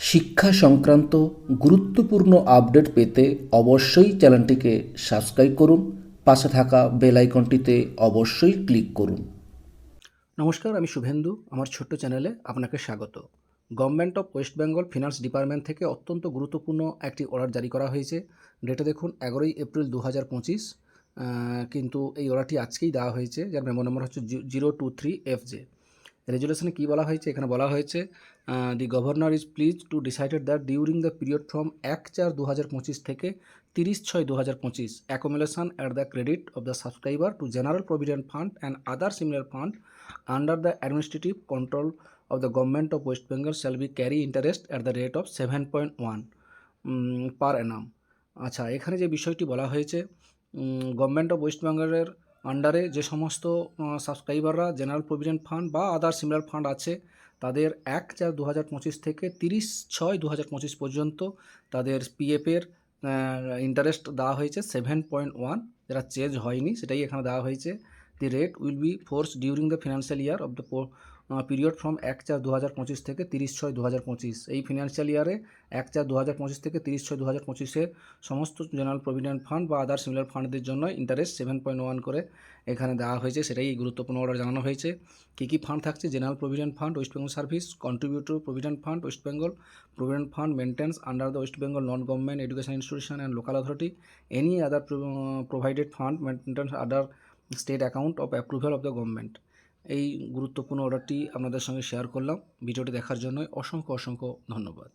শিক্ষা সংক্রান্ত গুরুত্বপূর্ণ আপডেট পেতে অবশ্যই চ্যানেলটিকে সাবস্ক্রাইব করুন, পাশে থাকা বেল আইকনটিতে অবশ্যই ক্লিক করুন। নমস্কার, আমি শুভেন্দু, আমার ছোট্ট চ্যানেলে আপনাকে স্বাগত। Government of West Bengal finance department থেকে অত্যন্ত গুরুত্বপূর্ণ একটি অর্ডার জারি করা হয়েছে। ডেটে দেখুন, এগারোই এপ্রিল দু হাজার পঁচিশ কিন্তু এই অর্ডারটি আজকেই দেওয়া হয়েছে, যার মেমো নম্বর হচ্ছে zero two three F J রেজুলেশনে কী বলা হয়েছে? এখানে বলা হয়েছে the governor is please to decided that during the period from এক চার দু হাজার পঁচিশ থেকে তিরিশ ছয় দু হাজার পঁচিশ, accumulation at the credit of the subscriber to general provident fund and other similar fund under the administrative control of the government of West Bengal shall be carry interest at the rate of seven point one per annum. আচ্ছা এখানে যে বিষয়টি বলা হয়েছে government of West বেঙ্গলের আন্ডারে যে সমস্ত সাবস্ক্রাইবাররা জেনারেল প্রভিডেন্ট ফান্ড বা আদার সিমিলার ফান্ড আছে, তাদের এক চার দু থেকে তিরিশ ছয় দু পর্যন্ত তাদের পিএফের ইন্টারেস্ট দেওয়া হয়েছে সেভেন পয়েন্ট ওয়ান যেটা চেঞ্জ হয়নি, সেটাই এখানে দেওয়া হয়েছে। The rate will be force during the financial year of the period from এক চার দু হাজার পঁচিশ থেকে তিরিশ ছয় দু হাজার পঁচিশ এই ফিনান্সিয়াল ইয়ারে এক চার দু হাজার পঁচিশ থেকে তিরিশ ছয় দু হাজার পঁচিশে সমস্ত জেনারেল প্রভিডেন্ট ফান্ড বা আদার সিমিলার ফান্ডদের জন্য ইন্টারেস্ট সেভেন পয়েন্ট ওয়ান করে এখানে দেওয়া হয়েছে। সেটাই গুরুত্বপূর্ণ অর্ডার জানানো হয়েছে। কী কী ফান্ড থাকছে? General provident fund West Bengal service contributor provident fund West Bengal provident fund maintains under the West Bengal non government education institution and local authority any other provided fund maintains other state account of approval of the government এই গুরুত্বপূর্ণ অর্ডারটি আপনাদের সঙ্গে share করলাম। ভিডিওটি দেখার জন্য অসংখ্য অসংখ্য ধন্যবাদ।